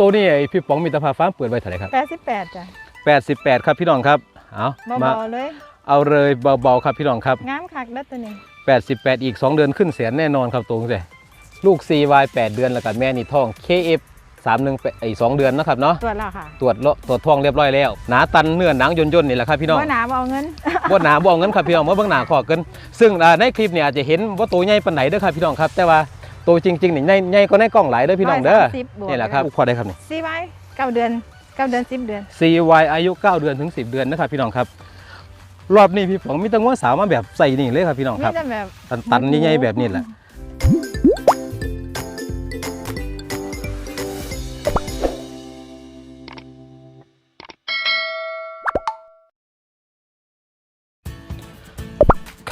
ตัวนี้ไอ้พี่ป๋องมิตรภาพฟาร์มเปิดไว้เท่าไหร่ครับแปดสิบแปดจ้ะ88 ครับพี่น้องครับ เอามา เบาๆเลยเอาเลยเบาๆครับพี่น้องครับ งามคักเด้อตัวนี้88 อีก 2 เดือนขึ้นแสนแน่นอนครับตรงนี้ลูก CY 8 เดือนแล้วก็แม่นี่ท้อง KF 31ไอ้2เดือนนะครับเนาะตรวจแล้วค่ะตรวจเลาะตรวจท้องเรียบร้อยแล้ว หนาตันเนื้อหนังย่นๆนี่แหละครับพี่น้อง ว่าหนาบ่เอาเงิน บ่หนาบ่เอาเงินครับพี่น้องมาเบิ่งหนาขอเกิน ซึ่งอ่าในคลิปเนี่ยอาจจะเห็นว่าตัวใหญ่ปานไหนเด้อครับพี่น้องครับ แต่ว่า ตัวจริงๆนี่ใหญ่ใหญ่ก็ในกล้องหลายเด้อพี่น้องเด้อ130บวก นี่แหละครับพอได้ครับนี่ ซีไว้เก้าเดือนเก้าเดือนสิบเดือน CY อายุ 9 เดือนถึง 10 เดือนนะครับพี่น้องครับ รอบนี้พี่ป๋องมีแตังว่าสาวมาแบบใส่นี่เลยครับพี่น้องไม่ครับ ได้แบบ ตันตันใหญ่ๆแบบนี้แหละ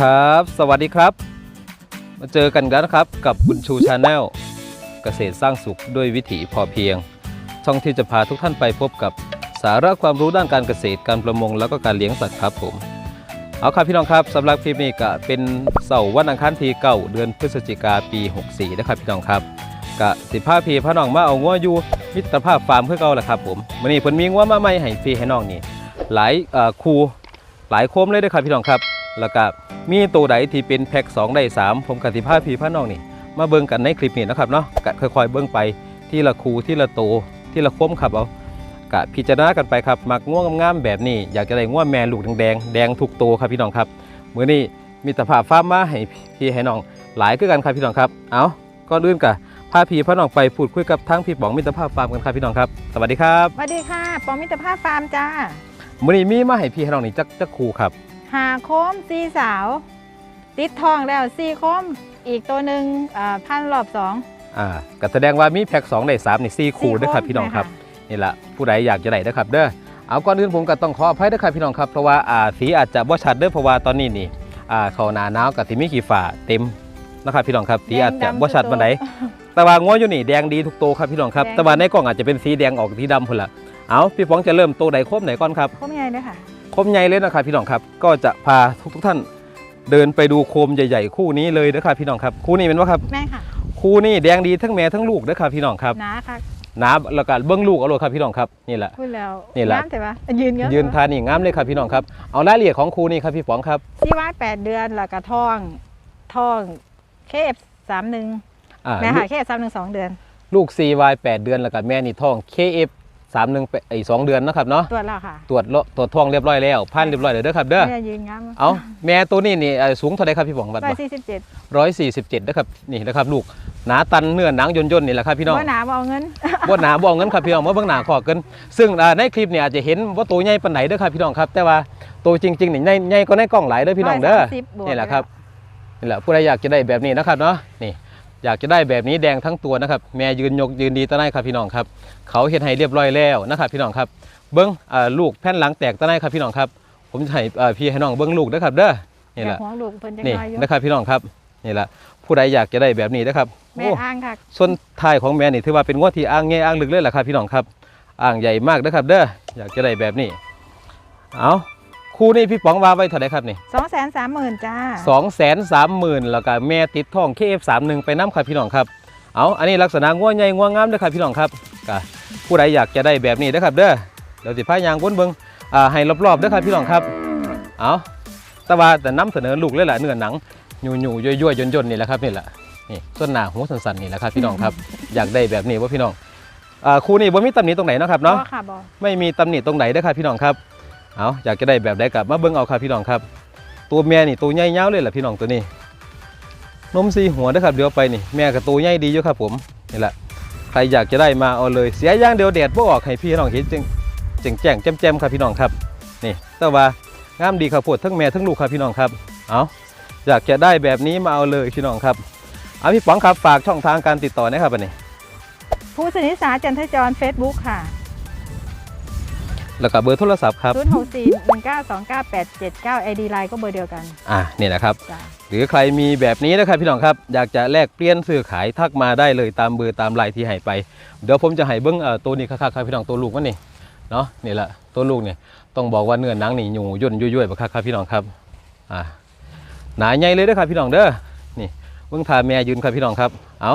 ครับ สวัสดีครับ มาเจอกันแล้วนะครับกับบุญชูชาแนลเกษตรสร้างสุขด้วยวิถีพอเพียง ช่องที่จะพาทุกท่านไปพบกับสาระความรู้ด้านการเกษตรการประมงแล้วก็การเลี้ยงสัตว์ครับผมเอาครับพี่น้องครับสำหรับคลิปนี้ก็เป็นเสาร์วันอังคารที่เก้าเดือนพฤศจิกาปี 64 นะครับพี่น้องครับกะสิพาพี่พาน้องมาเอางัวอยู่มิตรภาพฟาร์มเพื่อเก่าแหละครับผมวันนี้เพิ่นมีงัวมาใหม่ให้พี่ให้น้องนี่หลายเอ่อคูหลายโคมเลยด้อครับพี่น้องครับ แล้วก็มีตัวใดที่เป็นแพ็ค2ได้ 3 ผมกับสิพาพี่พาน้องนี่ มาเบิ่งกันในคลิปนี้นะครับเนาะก็ค่อยๆเบิ่งไปที่ละคูที่ละโตวที่ละโคมครับเอากะพิจารณากันไปครับมักง่วงงามๆแบบนี้ อยากจะได้ง่วงแม่ลูกแดงๆแดงทุกตัวครับพี่น้องครับมื้อนี้มีตรภาพฟาร์มมาให้พี่ให้น้องหลายคือกันครับพี่น้องครับเอาก่อนอื่นกะพาพี่พาน้องไปพูดคุยกับทั้งพี่ป๋องมิตรภาพฟาร์มกันครับพี่น้องครับสวัสดีครับสวัสดีค่ะปอมิตรภาพฟาร์มจ้ามื้อนี้มีมาให้พี่ให้น้องนี่จักจักครูครับ หาโคมซีสาว ติดทองแล้วซีโคมอีกตัวหนึ่งอ่าพันรอบสองอ่าก็แสดงว่ามีแพ็ค2ได้3นี่4ครูเด้อครับพี่น้องครับนี่แหละผู้ใดอยากจะได้นะครับเด้อเอาก่อนอื่นผมก็ต้องขออภัยนะครับพี่น้องครับเพราะว่าอ่าสีอาจจะบ่ชัดเด้อเพราะว่าตอนนี้นี่อ่าเขาหนาหนาวกับที่มีขี้ฟ้าเต็มนะครับพี่น้องครับสีอาจจะบ่ชัดปานใดแต่ว่างัวอยู่นี่แดงดีทุกตัวครับพี่น้องครับแดงแต่ว่าในกล้องอาจจะเป็นสีแดงออกที่ดำพุ่นละเอาพี่ป๋องจะเริ่มตัวใดครบไหนก่อนครับโคมใหญ่เลยค่ะโค มใหญ่เลยนะครับพี่น้องครับ ก็จะพาทุกทุกๆท่านเดินไปดูโคมใหญ่ๆ คู่นี้เลยนะครับพี่น้องครับ คู่นี้เป็นว่าครับแม่ค่ะ คู่นี้แดงดีทั้งแม่ทั้งลูกนะครับพี่น้องครับหนาค่ะน้าแล้วก็เบิ้งลูกเอาเลยครับพี่น้องครับนี่แหละพูดแล้วนี่แหละงามแต่ว่ายืนเงี้ยยืนทานนี่งามเลยครับพี่น้องครับเอารายละเอียดของครูนี่ครับพี่ป๋องครับซีไว้แปดเดือนแล้วก็ทองทองเคฟสามหนึ่งอ่าแม่ค่ะเคฟสามหนึ่งสองเดือน ลูก CY 8เดือนแล้วก็แม่นี่ท้อง KF 31ไอ้2เดือนนะครับเนาะตรวจแล้วค่ะตรวจเลาะตรวจท้องเรียบร้อยแล้วผ่านเรียบร้อยเลยเด้อครับเด้อแม่ยืนงามเอาแม่ตัวนี้นี่เอ่อสูงเท่าไหร่ครับพี่ป๋องบัดร้อยสี่สิบเจ็ดร้อยสี่สิบเจ็ดนะครับนี่นะครับลูกหนาตันเนื้อหนังย่นๆนี่แหละครับพี่น้องว่าหนาบ่เอาเงินบ่หนาบ่เอาเงินครับพี่น้องมาเบิ่งหนาขอเกินซึ่งอ่าในคลิปเนี่ยอาจจะเห็นว่าตัวใหญ่ปานไหนเด้อครับพี่น้องครับแต่ว่าตัวจริงๆนี่ใหญ่ใหญ่ก็ในกล้องหลายเด้อพี่น้องเด้อ130บวกนี่แหละครับนี่แหละผู้ใดอยากจะได้แบบนี้นะครับเนาะนี่ อยากจะได้แบบนี้แดงทั้งตัวนะครับ แม่ยืนยกยืนดีตะไนครับพี่น้องครับ เขาเฮ็ดให้เรียบร้อยแล้วนะครับพี่น้องครับ เบิ้งอ่าลูกแผ่นหลังแตกตะไนครับพี่น้องครับ ผมจะให้อ่าพี่ให้น้องเบิ้งลูกนะครับเด้อ นี่แหละอยากห่วงลูกเพิ่นจังนี่น้อยอยู่นะครับพี่น้องครับ นี่แหละผู้ใดอยากจะได้แบบนี้นะครับ แม่โอ้อ้างค่ะ ส่วนท้ายของแม่นี่ถือว่าเป็นงวดที่อ่างใหญ่อ่างลึกเลยแหละครับพี่น้องครับ อ่างใหญ่มากนะครับ เด้อ อยากจะได้แบบนี้ เอา คู่นี้พี่ป๋องวางไว้เท่าไหร่ครับนี่สองแสนสามหมื่นจ้าสองแสนสามหมื่นแล้วก็แม่ติดท้อง KF31 ไปน้ำครับพี่น้องครับเอาอันนี้ลักษณะง่วงใหญ่ง่วงงามเด้อครับพี่น้องครับก็ผู้ใดอยากจะได้แบบนี้เด้อครับเด้อเดี๋ยวสิพายางวนเบิงอ่าให้รอบๆเด้อครับพี่น้องครับเอาแต่ว่าแต่น้ำเสนอลูกเลยแหละเนื้อหนังอยู่ๆยั่วๆย่นๆนี่แหละครับนี่แหละนี่ส่วนหน้าหัวสันๆนี่แหละครับพี่น้องครับ อยากได้แบบนี้ว่าพี่น้องอ่าคู่นี้บ่มีตำหนิตรงไหนเนาะครับเนาะบ่ค่ะบอไม่มีตำหนิตรงไหนเด้อครับพี่น้องครับ เอาอยากจะได้แบบใดกับมาเบิ้งเอาครับพี่น้องครับ ตัวแม่นี่ตัวใหญ่ยาวเลยแหละพี่น้องตัวนี้ นมสีหัวเด้อครับเดี๋ยวไปนี่แม่กับตัวใหญ่ดีอยู่ครับผมนี่แหละใครอยากจะได้มาเอาเลยเสียย่างเดียวแดดบ่ออกให้พี่น้องเห็นจึงจึงแจ้งแจ่มๆครับพี่น้องครับนี่แต่ว่างามดีครับปวดทั้งแม่ทั้งลูกครับพี่น้องครับเอาอยากจะได้แบบนี้มาเอาเลยพี่น้องครับเอาพี่ป๋องครับฝากช่องทางการติดต่อนะครับอันนี้ ผู้สนิสาจันทจรเฟซบุ๊กค่ะ แล้วก็เบอร์โทรศัพท์ครับ0 6 4 1 9 2 9 8 7 9 ID ไลน์ก็เบอร์เดียวกันอ่านี่นะครับ จ้าหรือใครมีแบบนี้นะครับพี่น้องครับ อยากจะแลกเปลี่ยนซื้อขายทักมาได้เลยตามเบอร์ตามไลน์ที่ให้ไป เดี๋ยวผมจะให้เบิ้งเอ่อตัวนี้ครับครับพี่น้องตัวลูกมันนี่เนาะนี่แหละตัวลูกเนี่ยต้องบอกว่าเนื้อหนังนี่อยู่ย่นยุ่ยๆบักคักครับพี่น้องครับอ่าหนาใหญ่เลยเด้อครับพี่น้องเด้อนี่เบิ้งทาแม่ยืนครับพี่น้องครับเอา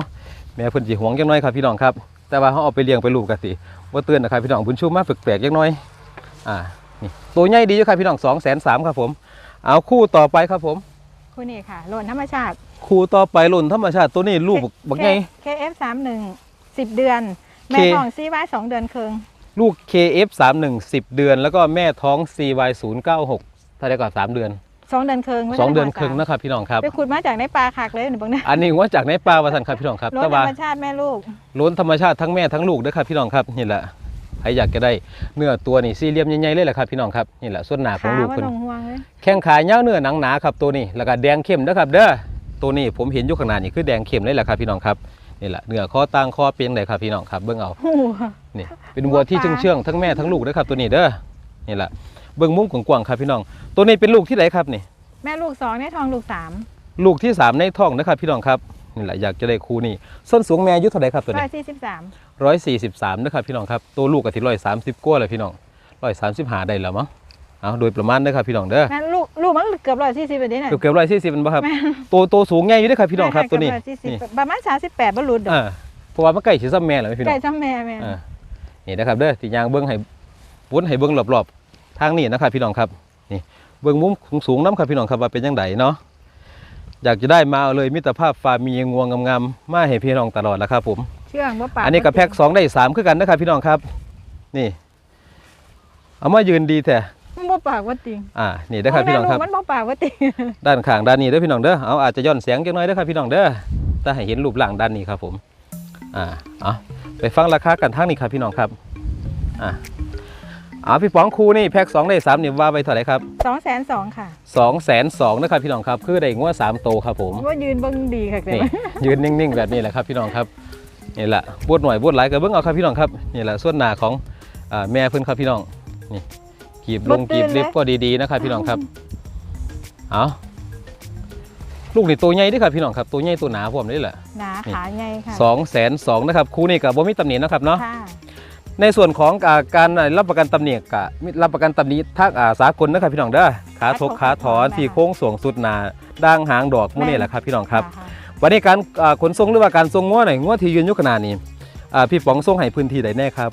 แม่เพิ่นสิหวงจังน้อยครับพี่น้องครับแแต่ว่าเขาเอาไปเลี้ยงไปลูกกันสิว่าเตือนนะครับพี่น้องบุญชูมาแปลกๆยักหน้อย อ่านี่ตัวใหญ่ดีอยู่ครับพี่น้องสองแสนสามครับผม เอาคู่ต่อไปครับผมคู่นี้ค่ะโลนธรรมชาติคู่ต่อไปรุ่นธรรมชาติตัวนี้ลูกบักไง KF 3 1 10เดือน แม่ K ท้องซีไว้2เดือนครึ่งลูก KF 3 1 10 เดือน แล้วก็แม่ท้อง CY 0 9 6ถ้าได้ก่อน3เดือน2เดือนครึ่งไม่2ใช่เดือนภาษาครึ่งนะครับพี่น้องครับไปขุดมาจากในปลาคักเลยหนูบอกเนี่ยอันนี้ว่าจากในป่าวาสันครับพี่น้องครับโลนแต่ธรว่ารมชาติแม่ลูกล้นธรรมชาติทั้งแม่ทั้งลูกเด้อครับพี่น้องครับนี่แหละ ใครอยากจะได้เนื้อตัวนี่สี่เหลี่ยมใหญ่ๆเลยแหละครับพี่น้องครับนี่แหละส่วนหนาของขาลูกว่าเพิ่นลงห่วงเลยแข้งขายาวเนื้อหนังหนาครับตัวนี้แล้วก็แดงเข้มนะครับ เด้อตัวนี้ผมเห็นอยู่ข้างหน้านี่คือแดงเข้มเลยแหละครับพี่น้องครับนี่แหละเนื้อคอตั้งคอเปียงเลยครับพี่น้องครับเบิ่งเอาหูนี่เป็นวัวที่เชื่องเชื่องๆทั้งแม่ทั้งลูกเด้อครับตัวนี้เด้อนี่แหละเบิ่งมุมกว้างๆครับพี่น้อง ตัวนี้เป็นลูกที่ไหนครับนี่ แม่ลูกสองในท้องลูกสามลูกที่สามในท้องนะครับพี่น้องครับนี่แหละอยากจะได้คู่นี้ส้นสูงแม่อายุเท่าไหร่ครับตัวร้นี้อยสี่สิบสาม ร้อยสี่สิบสามนะครับพี่น้องครับตัวลูกกับที่ร้อยสามสิบกว่าเลยพี่น้องร้อยสามสิบหาได้แล้วมั้งเอาโดยประมาณเด้อครับพี่น้องเด้อแม่ลูกลูกมันเกือบร้อยสี่สิบแบบนี้น่ะเกือบเกือบร้อยสี่สิบเป็นป่ะครับแม่ตัวตัวสูงใหญ่อยู่เด้อครับพี่น้องครับตัวนี้แม่เกือบ140นี่ประมาณสามสิบแปดบรรลุดอกอ่าเพราะว่ามันใกล้ชิซ้ำแม่แล้วไหมพี่น้ไก่องจ้าแม่แม่อ่านี่นะครับเด้อที่ยางเบิ้งให้วุ้นให้เบิ้งรอบๆทางนี้นะครับพี่น้องครับนี่เบิ้งมุมสูงๆน้ำครับพี่น้องครับว่าเป็นยังไงเนาะอยากจะได้มาเอาเลยมิตรภาพฟาร์มมีงวงงามๆมาให้พี่น้องตลอดแล้วครับผมเชื่องว่าปากอันนี้กับแพ็กสองได้สามคือกันนะครับพี่น้องครับ นี่ เอามายืนดีแท้มันบ่ปากว่าติงอ่านี่เด้อครับพี่น้องครับมันบ่ปากว่าติงด้านข้างด้านนี้เด้อพี่น้องเด้อเอาอาจจะย่อนเสียงจังน้อยเด้อครับพี่น้องเด้อแต่ให้เห็นรูปร่างด้านนี้ครับ ผมอ่าเอาไปฟังราคากันทั้งนี้ครับพี่น้องครับอ่าเอาพี่ป๋องครูนี่แพ็กสองได้สามนี่ว่าไปเท่าไหร่ครับสองแสนสองค่ะสองแสนสองนะครับพี่น้องครับ คือได้งวดสามโตวครับผมว่ายืนเบิ่งดีค่ะเดี๋ยวนี่ยืนนิ่งๆแบบนี้แหละครับพี่น้องครับ นี่แหละบวดหน่อยบวดหลายก็เบิ้งเอาครับพี่น้องครับนี่แหละส่วนหน้าของอ่าแม่เพิ่นครับพี่น้องนี่กีบลงกีบเล็บก็ดีๆนะครับพี่น้องครับเอาลูกนี่ตัวใหญ่เด้วยครับพี่น้องครับตัวใหญ่ตัวหนาพร้อมนี่แหละหนาขาใหญ่ค่ะสองแสนสองนะครับคู่นี้กับบ่มีตำหนินะครับเนาะค่ะในส่วนของอ่าการรับประกันตำหนิกะรับประกันตำหนิทักอ่าสากลนะครับพี่น้องเด้อขาทกขาถอนที่โค้งส่วงสุดหนาด่างหางดอกหมูนี่แหละครับพี่น้องครับะ วันนี้การอ่าขนส่งหรือว่าการส่งง้อหน่อยง้อที่ยืนอยุคขนาดนี้อ่าพี่ป๋องส่งให้พื้นที่ใดแน่ครับ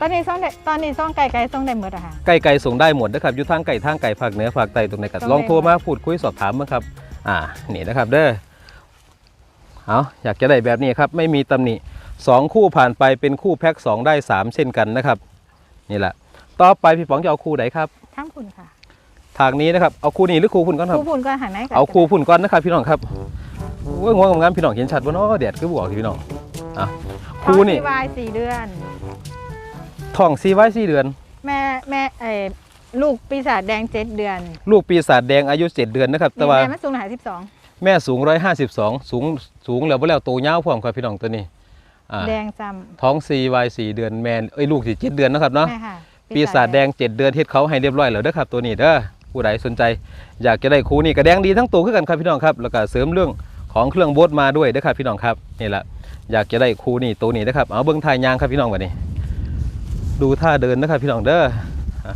ตอนนี้ซ่องได้ตอนนี้ซ่องไก่ไก่ซ่องได้หมดอะค่ะไก่ไก่ส่งได้หมดนะครับอยู่ทางไก่ทางไก่ภาคเหนือภาคใต้ตรงไหนก็ส่งได้ลองโทรมาพูดคุยสอบถามมาครับ อ่านี่นะครับเด้อเอาอยากจะได้แบบนี้ครับไม่มีตำหนิสองคู่ผ่านไปเป็นคู่แพ็คสองได้สามเช่นกันนะครับนี่แหละต่อไปพี่ป๋องจะเอาคู่ไหนครับทั้งคุณค่ะ ทางนี้นะครับเอาคู่นี้หรือคู่พุ่นก่อนครับคู่พุ่นก็หันไหนกันเอาคู่พุ่นก่อนนะครับพี่น้องครับ โอ้ยงวงงามพี่น้องเห็นชัดว่าน้อแดดคือบอกพี่น้องอะคู่นี่วายสี่เดือน ท้องซีไว้สี่เดือน แม่แม่เออลูกปีศาจแดงเจ็ดเดือนลูกปีศาจแดงอายุ 7 เดือนนะครับ แต่นี่ว่าแม่มันสูงหนาสิบสองแม่สูง 152 สูงสูงแล้วบ่แล้วโตยาวพร้อมครับพี่น้องตัวนี้อ่าแดงจท้อง CY 4เดือนแม่เอ้ยลูกสิ7เดือนนะครับำเนาะ แม่ค่ะปีศาจแดง7เดือนเฮ็ดเขาให้เรียบร้อยแล้วเด้อครับตัวนี้เด้อผู้ใดสนใจ อยากจะได้คู่นี้ก็แดงดีทั้งตัวคือกันครับพี่น้องครับ แล้วก็เสริมเรื่อง ของเครื่องโบดมาด้วยเด้อครับพี่น้องครับนี่แหละอยากจะได้คู่นี้ตัวนี้นะครับเอาเบิ่งทายยางครับพี่น้องวันนี้ ดูท่าเดินนะครับพี่น้องเด้ออะ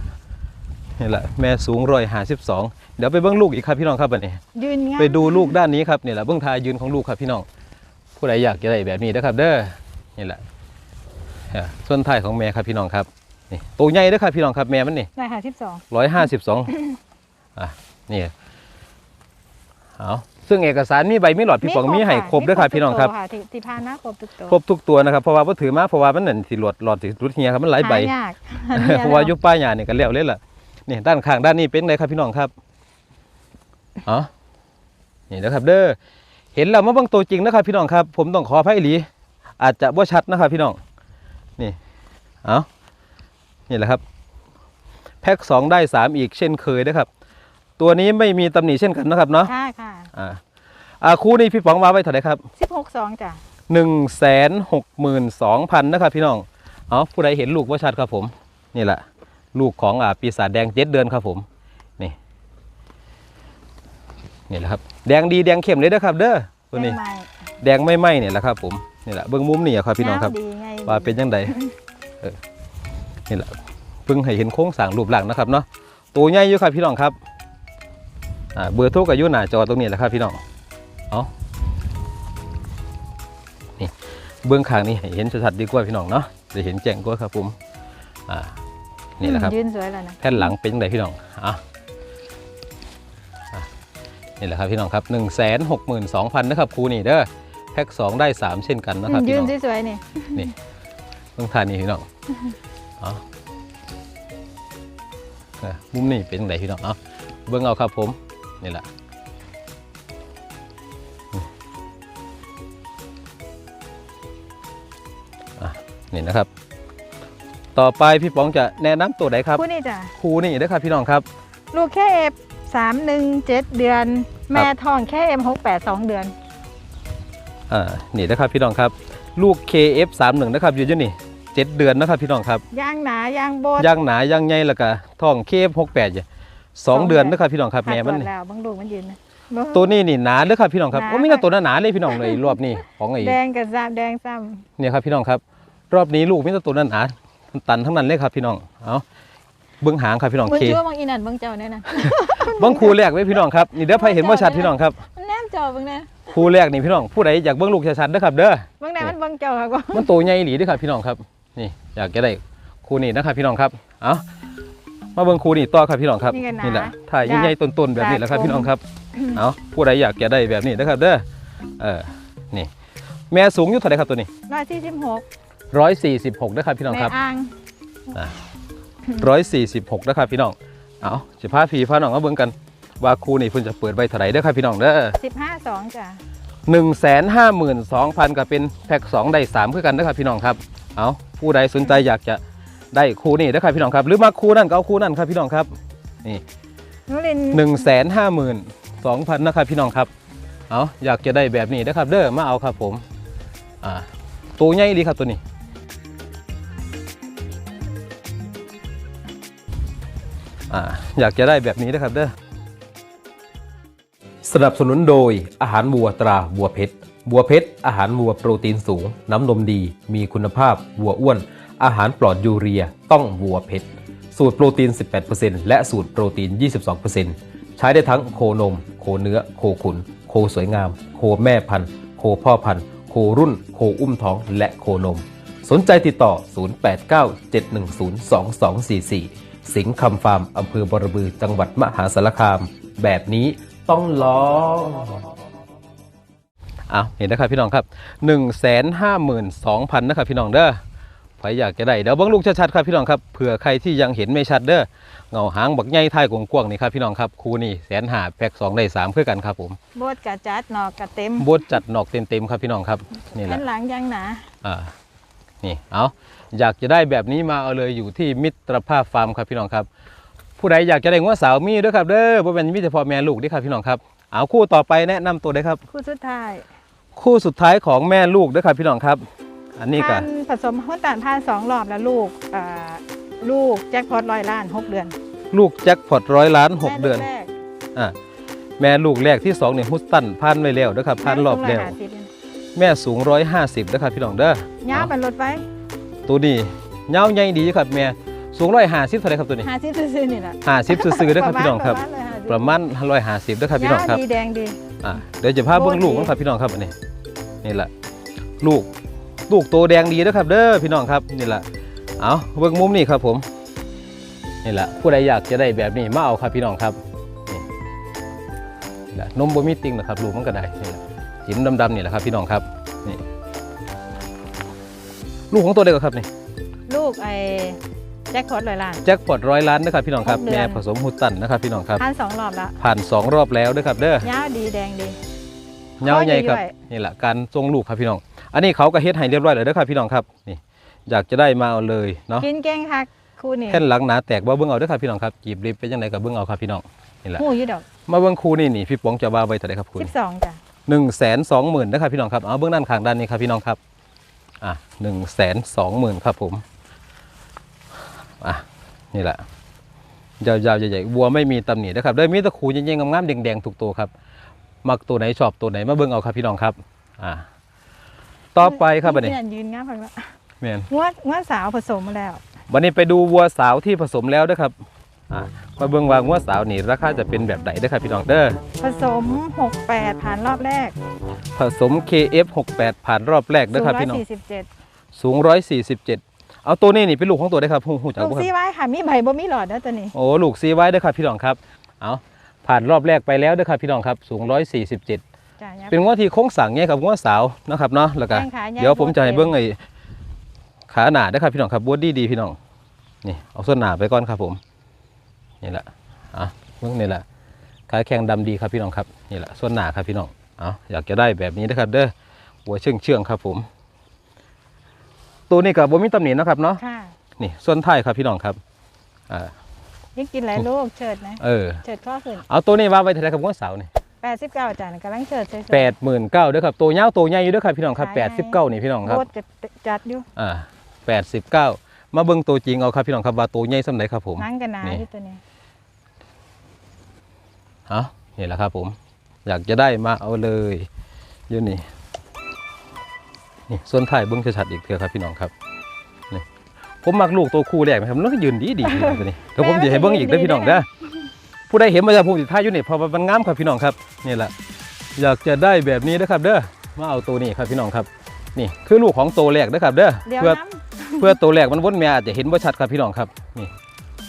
นี่แหละแม่สูง152เดี๋ยวไปเบิ่งลูกอีกครับพี่น้องครับวันนี้ยืนง่ายไปดูลูกด้านนี้ครับนี่แหละเบื้องทายยืนของลูกครับพี่น้อง ผู้ใดอยากจะได้แบบนี้นะครับ เด้อนี่แหละอ่าส่วนท้ายของแม่ครับพี่น้องครับนี่ตัวใหญ่เด้อครับพี่น้องครับแม่มันนี่ได้ค่ะสิบสองร้อยห้าสิบสองอะนี่เอา ซึ่งเอกสารมีใบมีหลอดพี่ป๋องมีให้ครบเด้วยครับพี่น้องครับที่ที่พานนะครบทุกตัวครบทุกตัวนะครับเพราะว่าบ่ถือมาเพราะว่ามันนั่นสิหลอดหลอดสิรุดเฮียครับมันหลายใบหายากเพราะว่าอยุป้ายหญ้านี่ก็แล้วเลยล่ะนี่ด้านข้างด้านนี้เป็นไงครับพี่น้องครับอ๋อนี่นะครับเด้อเห็นแล้วมาเบิ่งตัวจริงนะครับพี่น้องครับ ผมต้องขออภัยอีหลีอาจจะบ่ชัดนะครับพี่น้องนี่เอานี่แหละครับ แพ็คสองได้สามอีกเช่นเคยนะครับ ตัวนี้ไม่มีตำหนิเช่นกันนะครับเนาะค่ะค่ะ อ่าอ่าคู่นี้พี่ป๋องมาไว้เท่าไหร่ครับสิบหกสองจ้ะหนึ่งแสนหกหมื่นสองพันนะครับพี่น้องเอาผู้ใดเห็นลูกว่าชัดครับผม นี่แหละ ลูกของอ่าปีศาจแดงเจ็ดเดือนครับผมนี่นี่แหละครับ แดงดีแดงเข้มเลยนะครับ เด้อตัวนี้แม่ไม้แดงไม่ไหม้เนี่ยแหละครับผมนี่แหละเบื้องมุมนี่อะครับพี่น้องครับาวดีไงว่าเป็นยังไงเออนี่แหละเพิ่งให้เห็นโค้งสร้างรูปร่างนะครับเนาะตัวใหญ่อยู่ครับพี่น้องครับอ่า เบอร์โทรกับยุ่หน้าจอตรงนี้แหละครับพี่น้องเอานี่เบื้องข้างนี่ให้เห็นชัดๆดีกว่าพี่น้องเนาะจะเห็นแจ้งกว่าครับผมอ่านี่แหละครับยืนสวยแล้วนะแผ่นหลังเป็นยังไงพี่น้องอะอะนี่แหละครับพี่น้องครับ1 6 2 0 0 0นะครับครูนี่เด้อแพ็ค2ได้ 3 เช่นกันนะครับยืพี่นน้องสวยๆนี่เบื้องทานนี่พี่น้องเอาเออมุมนี่เป็นยังไงพี่น้องเอาเบื้องเอาครับผม นี่แหละอะนี่นะครับ ต่อไปพี่ป๋องจะแนะนำตัวไหนครับคู่นี้จ้ะครูนี่นะครับพี่น้องครับ ลูกแค่เอฟสามหนึ่งเจ็ดเดือน แม่ทองแค่เอ็มหกแปดสองเดือนอ่านี่นะครับพี่น้องครับ ลูก KF31 นะครับอยู่ที่นี่7เดือนนะครับพี่น้องครับย่างหนาย่างโบดย่างหนาย่างใหญ่แล้วก็ท้อง KF68 อยู่ สองเดือนนะครับพี่น้องครับขาดแม่มันก่อนี่แล้วบางลูกมันยืนนะตัวนี้นี่หนาเด้อครับพี่น้องครับหนาโอ้ไม่น่าตัวหนาๆเลยพี่น้องเลยรอบนี้ของไอ้แดงกับซ้ำแดงซ้เนี่ยครับพี่น้องครับ รอบนี้ลูกไม่น่าตัวหนาๆตันทั้งนั้นเลยครับพี่น้องเอาเบื้องหางครับพี่น้องำมึงเคชื่อว่าบางอีนันบางเจ้าเนี่ยนะเบื้องครูแรกไว้พี่น้องครับนี่เด้อใครเห็นว่าชัดพี่น้องครับมันแนมเจ้าบางเนี่ยครูแรกนี่พี่น้องผู้ใดอยากเบื้องลูกชัดๆเด้อครับเด้อบางเนี่ยมันบางเจ้าครับมันตัวใหญ่หลีเด้วยครับพี่น้องครับ นี่อยากจะได้ครูนี่นะครับพี่น้องครับเอา มาเบิ่งครูนี่ต่อครับพี่น้องครับนี่กันนะนี่แหละถ่ายใหญ่ๆต้นๆแบบนี้แหละครับจากพี่น้องครับเอาผู้ใดอยากจะได้แบบนี้นะครับ เด้อเออนี่ แม่สูงอยู่เท่าไหร่ครับตัวนี้ร้อยสี่สิบหกร้อยสี่สิบหกนะครับพี่น้องแม่ครับอ่างร้อยสี่สิบหกนะครับพี่น้องเอาจะพาพี่พาน้องมาเบิ่งกันว่าครูนี่เพิ่นจะเปิดใบเท่าไหร่เด้อครับพี่น้องเด้อสิบห้าสองจ้ะหนึ่งแสนห้าหมื่นสองพันก็เป็นแพ็กสองได้สามคือกันนะครับพี่น้องครับเอาผู้ใดสนใจอยากจะ ได้คู่นี้นะครับพี่น้องครับ หรือมาคู่นั่นก็เอาคู่นั่นครับพี่น้องครับนุรินทร์หนึ่งแสนห้าหมื่นสองพันนะครับพี่น้องครับเอาอยากจะได้แบบนี้นะครับ เด้อมาเอาครับผมอ่าตัวใหญ่ดีครับตัวนี้อ่าอยากจะได้แบบนี้นะครับเด้อสนับสนุนโดยอาหารวัวตราวัวเพชรวัวเพชรอาหารวัวโปรตีนสูง น้ำนมดี มีคุณภาพวัวอ้วน อาหารปลอดยูเรียต้องวัวเพชรสูตรโปรตีน 18%และสูตรโปรตีน 22%ใช้ได้ทั้งโคนม โคเนื้อ โคขุน โคสวยงาม โคแม่พันธุ์ โคพ่อพันธุ์ โครุ่น โคอุ้มท้อง และโคนม สนใจติดต่อ 0897102244 สิงห์คำฟาร์มอำเภอบรบือจังหวัดมหาสารคาม แบบนี้ต้องลองเอาเห็นนะครับพี่น้องครับ 1 5 2 0 0 0นะครับพี่น้องเด้อ ใครอยากจะได้เดี๋ยวเบิ้งลูกชัดๆครับพี่น้องครับเผื่อใครที่ยังเห็นไม่ชัดเด้อเงาหางบักใหญ่ท้ายกว้างๆนี่ครับพี่น้องครับคูนี่แสนหาแพ็กสองได้สามคือกันครับผมโบดกะจัดหนอกกะเต็มบดจัดหนอกเต็มๆครับพี่น้องครับนี่แหแผ่ละนหลังย่างหนาอ่านี่เอาอยากจะได้แบบนี้มาเอาเลยอยู่ที่มิตรภาพฟาร์มครับพี่น้องครับ ผู้ใดอยากจะได้งัวสาวมีด้วยครับเด้อบ่เป็นมิตรพ่อแม่ลูกเด้วยครับพี่น้องครับเอาคู่ต่อไปแนะนำตัวได้ครับ คู่สุดท้าย คู่สุดท้ายของแม่ลูกด้วยครับพี่น้องครับ อันนี้ก็พันผสมหุ้นต่านพานสองรอบแล้วลูกอ่าลูกแจ็คพอตร้อยล้านหกเดือนลูกแจ็คพอตร้อยล้านหกแม่ลูเดือนแรกอ่าแม่ลูกแรกที่สองเนี่ยฮุสตันพันไว้แล้วเด้อครับพันรอบแล้วม่สูง150เดือนแม่สูงร้อยห้าสิบนะครับพี่น้องเด้อย้าวมันลดไว้ตัวนี้เงาใหญ่ดีครับแม่สูงร้อยห้าสิบเท่าไหรครับตัวนี้หาซิซื้อๆนี่แหละห้าสิบซื่อๆเด้อครับพี่น้องครับ ปประระมาณร้อยห้าสิบเด้อครับพี่น้องครับดีแดงดี อ่าเดี๋ยวจะพาเบิ้งโอ้ดีลูกนะครับพี่น้องครับอันนี้นี่แหละลูก ลูกโตแดงดีนะครับ เด้อพี่น้องครับนี่แหละเอาเบิ้งมุมนี่ครับผมนี่แหละผู้ใดอยากจะได้แบบนี้มาเอาครับพี่น้องครับนี่นี่แหละนมบ่มีติ่งนะครับลูกมันก็ได้นี่แหละจิ้มดำๆนี่แหละครับ พี่น้องครับนี่ลูกของตัวเด็กครับนี่ลูกไอ้แจ็คพอตร้อยล้านแจ็คพอตร้อยล้านนะครับพี่น้องครับหกเดือนแม่ผสมฮุตตันนะครับพี่น้องครับพันสองรอบแล้วผ่านสองรอบแล้วนะครับเด้อย้าวดีแดงดีเงาใหญ่ครับข้อใหญ่นี่แหละการทรงลูกครับพี่น้อง อันนี้เขาก็เฮ็ดให้เรียบร้อยแล้วเด้อครับพี่น้องครับนี่อยากจะได้มาเอาเลยเนาะกินเก่งคักคู่นี่แค่นหลังหนาแตกว่าเบิ่งเอาเด้อครับพี่น้องครับกีบริบเป็นยังไงกับเบิ่งเอาครับพี่น้องนี่แหละหูอยู่ดอกมาเบิ่งคูนี่นี่พี่ป๋องจะว่าไว้เท่าไหร่ครับคุณสิบสองจ้ะหนึ่งแสนสองหมื่นนะครับพี่น้องครับเอาเบื้องด้านข้างด้านนี้ครับพี่น้องครับอะหนึ่งแสนสองหมื่นครับผมอะนี่แหละยาวๆใหญ่ๆวัวไม่มีตำหนินะครับได้มีแตะคูเย็นๆงามๆแดงๆทุกตัวครับ มักตัวไหนชอบตัวไหนมาเบิ่งเอาครับพี่น้องครับอ่า ต่อไปครับบันนี้ยืนงามพักแล้วแม่นงวดงวดสาวผสมมาแล้ววันนี้ไปดูวัวสาวที่ผสมแล้วด้วยครับอ่ามาเบิ่งว่างัวสาวนี่ราคาจะเป็นแบบไหนเด้อครับพี่น้องเด้อผสม 68 ผ่านรอบแรก ผสม KF68 ผ่านรอบแรกเด้อครับพี่น้อง147สูง 147 เอาตัวนี้นี่เป็นลูกของตัวได้ครับหูหูจักลูกบ่คซีรับไว้ค่ะมีใบบ่มีหลอดนะตัวนี้โอ้ลูกซีไว้เด้อครับพี่น้องครับเอาผ่านรอบแรกไปแล้วเด้อครับพี่น้องครับสูง 147 จ้ะยับเป็นงัวที่โค้งสั่งเนี่ยกับงัวสาวนะครับเนาะแล้วก็แข้งขาใหญ่เดี๋ยวผมจะให้โดดเด่นเบิ้งไอ้ขาหนาเด้อครับพี่น้องครับบวดดีดีพี่น้องนี่เอาส่วนหนาไปก่อนครับผมนี่แหละอะเบิ้งนี่แหละขาแข็งดำดีครับพี่น้องครับนี่แหละส่วนหนาครับพี่น้องเอาอยากจะได้แบบนี้นะครับ เด้อหัวเชื่องเชื่องๆครับผม ตัวนี้กับบ่มีตำหนินะครับเนาะค่ะนี่ส่วนท้ายครับพี่น้องครับอ่ายังกินหลายลูกเฉิดนะเออ เฉิดข้อขึ้นเอาตัวนี้ว่าไว้เท่าไหรครับงัวสาวนี่ 89จ้ะกำลังเฉิดสวยๆแปดหมื่นเก้าเด้อครับตัวยาวตัวใหญ่อยู่เด้อครับพี่น้องครับขายแปดสิบเก้านี่พี่น้องครับโคตรจะจัดอยู่อ่าแปดสิบเก้ามาเบิ่งตัวจริงเอาครับพี่น้องครับว่าตัวใหญ่สำไหนครับผมนั่งกันหนานี่อยู่ตัวนี้เอานี่แหละครับผม อยากจะได้มาเอาเลยอยู่นี่นี่ส่วนถ่ายเบิ้งชัดๆอีกเถอะครับพี่น้องครับนี่ผมมักลูกตัวคู่แรกไหมครับมันก็ยืนดีดีๆตัวนี้เดี๋ยวผมจะให้เบิ้งอีกเด้อพี่น้องเด้อ ผู้ใดเห็นมาจากภูมิท่ายอยู่นี่เพอมันงามครับพี่น้องครับนี่แหละอยากจะได้แบบนี้นะครับ เด้อมาเอาตัวนี้ครับพี่น้องครับ นี่คือลูกของตัวแรกนะครับ เด้อเดี๋ยวเพื่อน้เพื่อตัวแรกมันวนแม่อาจจะเห็นว่าชัดครับพี่น้องครับนี่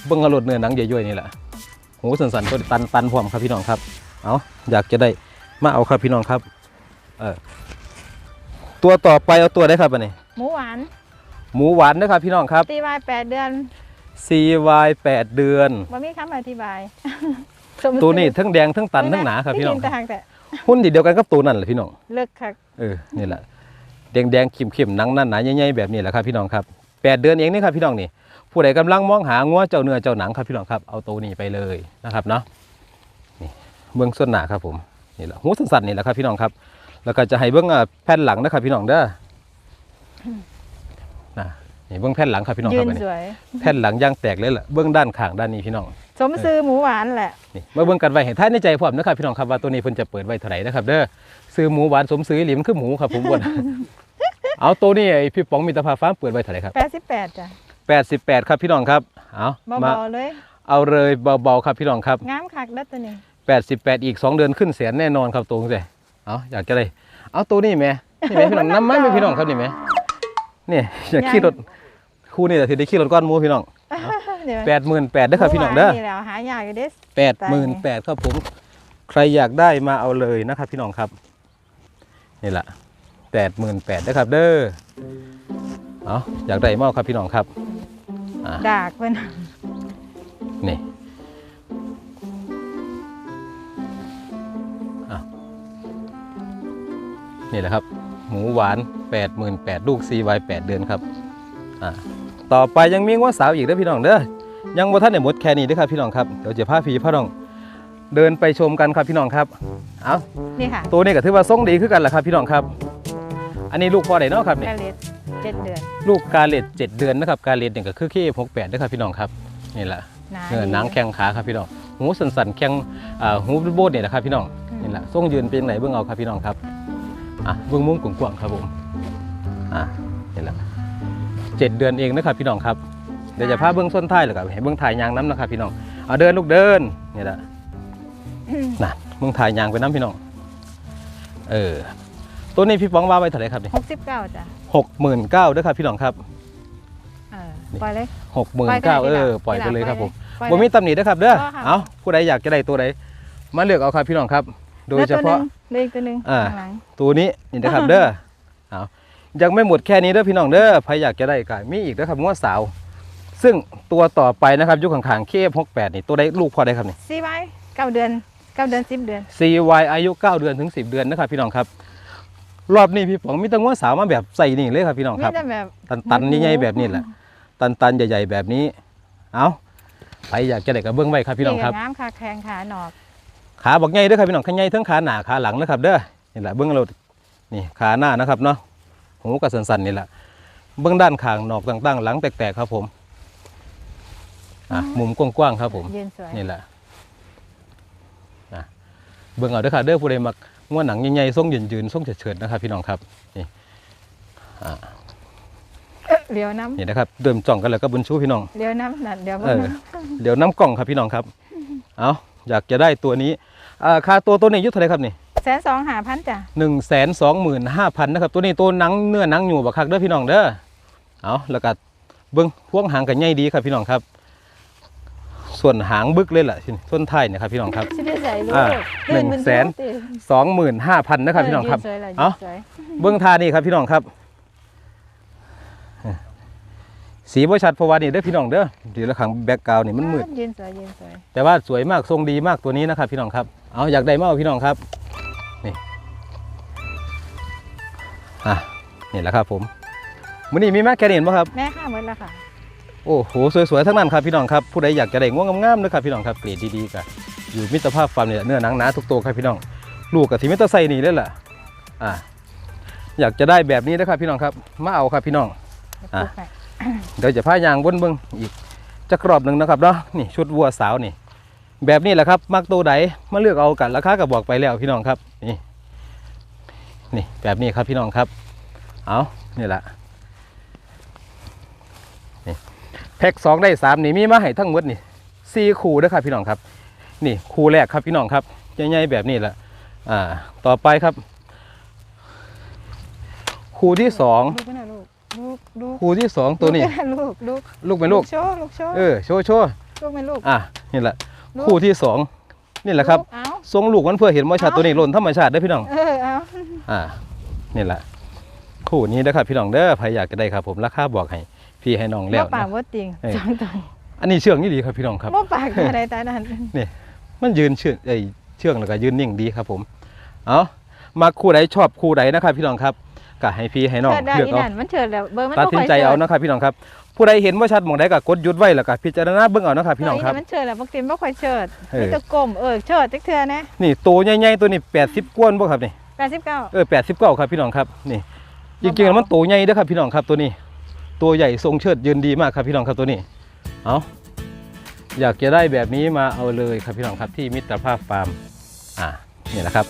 เบิ้งกระโดดเนื้อหนังย่อยๆนี่แหละหูสันๆก็ตันตันๆพร้อมครับพี่น้องครับเอาอยากจะได้มาเอาครับพี่น้องครับเออตัวต่อไปเอาตัวได้ครับอันนี้ำหมูหวานหมูหวานนะครับพี่น้องครับตีไว้8เดือน CY 8 เดือน บ่มีคำอธิบายตัวนี้ทั้งแดงทั้งตันทั้งหนาครับพี่น้องแต่หางแต่หุ้นเดียวกันกับตัวนั่นแหละพี่น้องเลิกคักเออนี่แหละแดงแดงๆเข็มๆหนังนั่นหนาใหญ่ๆแบบนี้แหละครับพี่น้องครับแปดเดือนเองนี่ครับพี่น้องนี่ ผู้ใดกำลังมองหางัวเจ้าเนื้อเจ้าหนังครับพี่น้องครับเอาตัวนี้ไปเลยนะครับเนาะนี่เบื้องส่วนหนาครับผมนี่แหละหูสั้นๆนี่แหละครับพี่น้องครับ แล้วก็จะให้เบื้องอ่าแผ่นหลังนะครับพี่น้องเด้อนะ นี่เบื้องแผ่นหลังครับพี่น้องยืครับนอันนี้สวย แผ่นหลังย่างแตกเลยล่ะเบื้องด้านข้างด้านนี้พี่น้องสมซื้อหมูหวานแหละ นี่มาเบิ่งกันไว้ให้ท่านในใจพร้อมนะครับพี่น้องครับว่าตัวนี้เพิ่นจะเปิดไว้เท่าไหร่นะครับเด้อซื้อหมูหวานสมซื้อหลิมคือหมูครับผมบนเอาตัวนี้ไอ้พี่ป๋องมิตรภาพฟาร์มเปิดไว้เท่าไหร่ครับ88จ้ะ88 ครับพี่น้องครับเอามาเบาๆเลย เอาเลยเบาๆครับพี่น้องครับ งามคักเด้อตัวนี้88 อีก 2 เดือนขึ้นแสนแน่นอนครับตัวนี้เอาอยากจะได้เอาตัวนี้แหม่นี่แหม่พี่น้องน้ำมันไหมพี่น้องครับนี่แหม่นี่อยากขี่รถ คู่นี่แต่ถือได้ขี่รถก้อนหมูพี่น้องเดี๋ยว88เด้อครับพี่น้องเด้อหมูหวานี่แล้วหายากอยู่เด้แปดหมื่นแปดครับผม ใครอยากได้มาเอาเลยนะครับ พี่น้องครับนี่แหละแปดหมื่นแปดนะครับ เด้อเอาอยากได้มาเอาครับพี่น้องครับดากเพิ่นนี่อะนี่แหละครับ หมูหวาน 88,000ลูกซีไว8เดือนครับอะ ต่อไปยังมีง้วสาวอีกเด้อพี่น้องเด้อยังบ่ทันได้หมดแค่นี้เด้อครับพี่น้องครับเดี๋ยวจะพาพี่พาน้องเดินไปชมกันครับพี่น้องครับเอานี่ค่ะตัวนี้ก็ถือว่าทรงดีขึ้นกันแหละครับพี่น้องครับ อันนี้ลูกพ่อไหนเนาะครับนี่กะเล็ดเจ็ดเดือน ลูกกาเลตเจ็ดเดือนนะครับกาเลตเนี่ยก็คือเคหกแปดนะครับพี่น้องครับนี่แหละหนาเนื้อหนังแข้งขาครับพี่น้องหูสันสันๆแข้งอ่าหูโบดเนี่ยนะครับพี่น้องนี่แหละทรงยืนเป็นไหนเบื้องเอาครับพี่น้องครับอะเบื้องมุมกว้างๆครับผมอะนี่แหละ เจ็ดเดือนเองนะครับพี่น้องครับเดี๋ยวจะพาเบื้องส้นท้ายเลยครับให้เบื้องถ่ายยางน้ำนะครับพี่น้องเอาเดินลูกเดินนี่แหละน่ะเบื้องถ่ายยางไปน้ำพี่น้องเออตัวนี้พี่ป้องว่าไว้เท่าไหร่ครับนี่หกสิบเก้าจ้ะหกหมื่นเก้าด้วยครับพี่น้องครับเออปล่อยเลยหกหมื่นเก้าเออปล่อยไปเลยครับผมปล่อยบ่มีตำหนินะครับเด้อก็ค่ะเอาผู้ใดอยากจะได้ตัวใดมาเลือกเอาครับพี่น้องครับ โดยเฉพาะเหลืออีกตัวหนึ่งอ่าข้างหลังตัวนี้นี่นะครับเด้อเอา ยังไม่หมดแค่นี้เด้อพี่น้องเด้อใครอยากจะได้ก็มีอีกนะครับงวดสาว ซึ่งตัวต่อไปนะครับยุคข้างๆเคฟหกแปดนี่ตัวใดลูกพอได้ครับนี่สี่ใบเก้าเดือนเก้าเดือนสิบเดือน CY อายุ 9 เดือนถึง 10 เดือนนะครับพี่น้องครับ รอบนี้พี่ป๋องมีแตังวดสาวมาแบบใส่นี่เลยครับพี่น้องมีครับ แต่แบบตันตันๆใหญ่ๆแบบนี้แหละ ตันตันๆใหญ่ ๆ แบบนี้ เอาใครอยากจะได้กระเบื้องไว้ครับพี่น้องครับ เก่งกับน้ำขาแข็งขาหนอกขาบอกใหญ่เด้อครับพี่น้องขาใหญ่ทั้งขาหน้าขาหลังนะครับเด้อนี่แหละเบื้องเรานี่ขาหน้านะครับเนาะ หูกับสันๆนี่แหละเบื้องด้านข้างหนอกต่างๆ หลังแตกๆครับผมอะมุมกว้างๆครับผมยืนสวยนี่แหละนะเบิ่งเอาเด้อค่ะเด้อผู้ใดมักง่วนหนังใหญ่ๆทรงยืนๆทรงเฉิดๆนะครับ พี่น้องครับนี่อ่าเลี้ยวน้นี่นะครับเดิมจ่องกันแล้วก็บุญชูพี่น้องำเลี้ยวน้ำนั่นเดี๋ยวเออเดี๋ยวน้ำกล่องครับพี่น้องครับ เอาอยากจะได้ตัวนี้อ่าค่าตัวตัวนี้อยุทธเท่าไหรครับนี่ แสนสองหาพันจ้ะหนึ่งแสนสองหมื่นห้าพันนะครับ ตัวนี้ตัวหนังเนื้อหนังอยู่บักคักเด้อพี่น้องเด้อเอาแล้วก็เบิ้งพวงหางกันใหญ่ดีครับพี่น้องครับ ส่วนหางบึกเลยล่ะส่วนท้ายเนะครับพี่น้องครับชิได้ใส่ลูกอ่าตื่หนึ่งมัแสนตื่สองหมื่นห้าพันนะครับพี่น้องครับยืสวยเลยยืเอ้านสวยเบิ้งท่านี่ครับพี่น้องครับ สีบ่ชัดเพราะว่านี่เด้อพี่น้องเด้อดีละขังแบ็กกราวนี่มันมืดยืนสวยยืนสวยแต่ว่าสวยมากทรงดีมากตัวนี้นะครับพี่น้องครับเอาอยากได้มากกว่าพี่น้องครับ อะนี่แหละครับผมมื้อนี้มีแม่แกเห็นป่ะครับ แม่ข้าหมดแล้วค่ะ โอ้โหสวยๆทั้งนั้นครับพี่น้องครับผู้ใดอยากจะได้ง่วงงามๆนะครับพี่น้องครับเกรดดีๆกันอยู่มิตรภาพฟาร์มเนี่ยเนื้อหนังหนาทุกตัวครับพี่น้อง ลูกกับที่มิตรไซนี่เลยล่ะอะอยากจะได้แบบนี้นะครับพี่น้องครับมาเอาครับพี่น้องอะเดี๋ยวจะพายางบนเบิ้งอีกจะกรอบหนึ่งนะครับเนาะนี่ชุดวัวสาวนี่ แบบนี้แหละครับมักตัวใดมาเลือกเอากันราคาก็บอกไปแล้วพี่น้องครับนี่ นี่แบบนี้ครับพี่น้องครับ เอานี่แหละนี่แพ็กสองได้สามนี่มีมาให้ทั้งหมดนี่สี่คู่เด้อครับพี่น้องครับ นี่คู่แรกครับพี่น้องครับใหญ่ๆแบบนี้แหละอ่าต่อไปครับคู่ที่สองลูกเป็นลูกลูกลูกคู่ที่สองตัวนี้ลูกลูกลูกเป็นลูกโชว์ลูกโชว์เออโชว์โชว์ลูกเป็นลูกอะนี่แหละลูกคู่ที่สองนี่แหละครับลูกเอาทรงลูกมันเพื่อเห็นว่าชาติตัวนี้หล่นธรรมชาติได้อพี่น้อง เอ อเอาอ่านี่แหละคู่นี้นะครับพี่น้องเด้อใครอยากจะได้ครับ ผมราคาบอกให้พี่ให้น้องแล้วบ่ปากนะบ่ติงเอ้ยจองตรงอันนี้เชื่องนี่ดีครับพี่น้องครับ บ่ปากอะไรตานั้นมันยืนเชื่องไอยเชื่องแล้วก็ยืนนิ่งดีครับผม เอามาคู่ใดชอบคู่ใดนะครับ พี่น้องครับก็ให้พี่ให้น้องเชิดได้เลือกอีเอานั่นมันเฉิดแล้วเบอร์มันตัดสินใจบ่ค่ยเอาชิดนะครับพี่น้องครับ ผู้ใดเห็นว่าชัดหมองใดก็กดหยุดไว้แล้วก็พิจารณาเบิ่งเอานะครับพี่น้องครับเมันเฉิดแล้วบางทีบ่ค่อยเฉิดเออ มันจะกลมเออเฉิดจักเทื่อนะนี่ตัวใหญ่ๆตัวนี้80กวนบ่ครับนี่ เออแปดสิบเก้าครับพี่น้องครับนี่จริงๆแล้วมันตัวใหญ่ด้อครับพี่น้องครับตัวนี้ ตัวใหญ่ทรงเชิดยืนดีมากครับพี่น้องครับตัวนี้เอาอยากจะได้แบบนี้มาเอาเลยครับพี่น้องครับที่มิตรภาพฟาร์มอ่านี่แหละครับ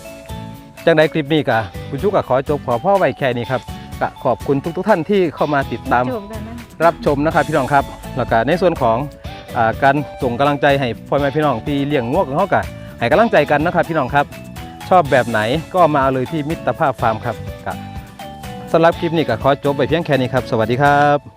จังใดคลิปนี้กะคุณชุกก็ขอจบขอพ่อไว้แค่นี้ครับก็ขอบคุณทุกๆท่านที่เข้ามาติดตามรับชมนะครับพี่น้องครับแล้วก็ในส่วนของอการส่งกำลังใจให้พ่อแม่พี่น้องที่เลี้ยงงวกของเขากันให้กำลังใจกันนะครับพี่น้องครับ ชอบแบบไหนก็มาเอาเลยที่มิตรภาพฟาร์มครับสำหรับคลิปนี้ก็ขอจบไปเพียงแค่นี้ครับ สวัสดีครับ